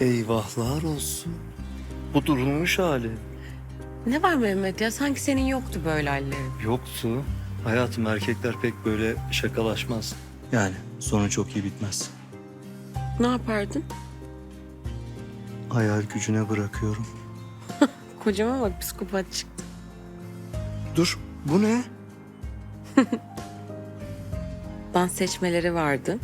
Eyvahlar olsun. Bu durulmuş hali. Ne var Mehmet ya? Sanki senin yoktu böyle hallerin. Yoktu. Hayatım erkekler pek böyle şakalaşmaz. Yani sonu çok iyi bitmez. Ne yapardın? Hayal gücüne bırakıyorum. Kocama bak psikopat çıktı. Dur bu ne? Dans seçmeleri vardı.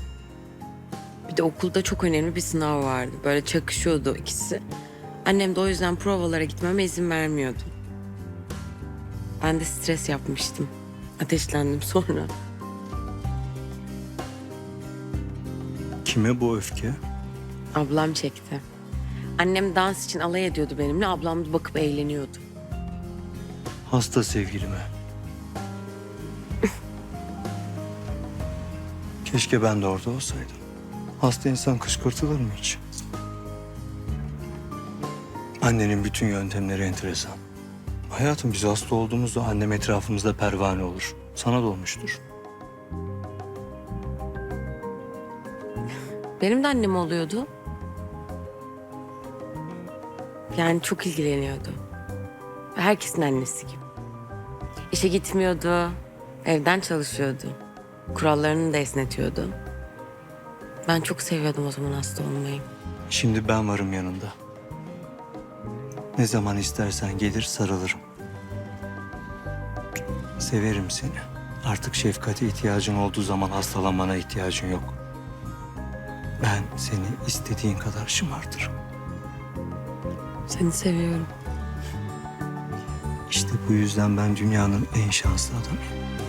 Bir de okulda çok önemli bir sınav vardı. Böyle çakışıyordu ikisi. Annem de o yüzden provalara gitmeme izin vermiyordu. Ben de stres yapmıştım. Ateşlendim sonra. Kime bu öfke? Ablam çekti. Annem dans için alay ediyordu benimle. Ablam da bakıp eğleniyordu. Hasta sevgilime. Keşke ben de orada olsaydım. Hasta insan kışkırtılır mı hiç? Annenin bütün yöntemleri enteresan. Hayatım biz hasta olduğumuzda annem etrafımızda pervane olur. Sana da olmuştur. Benim de annem oluyordu. Yani çok ilgileniyordu. Herkesin annesi gibi. İşe gitmiyordu. Evden çalışıyordu. Kurallarını da esnetiyordu. Ben çok seviyordum o zaman hasta olmayı. Şimdi ben varım yanında. Ne zaman istersen gelir sarılırım. Severim seni. Artık şefkate ihtiyacın olduğu zaman hastalanmana ihtiyacın yok. Ben seni istediğin kadar şımartırım. Seni seviyorum. İşte bu yüzden ben dünyanın en şanslı adamıyım.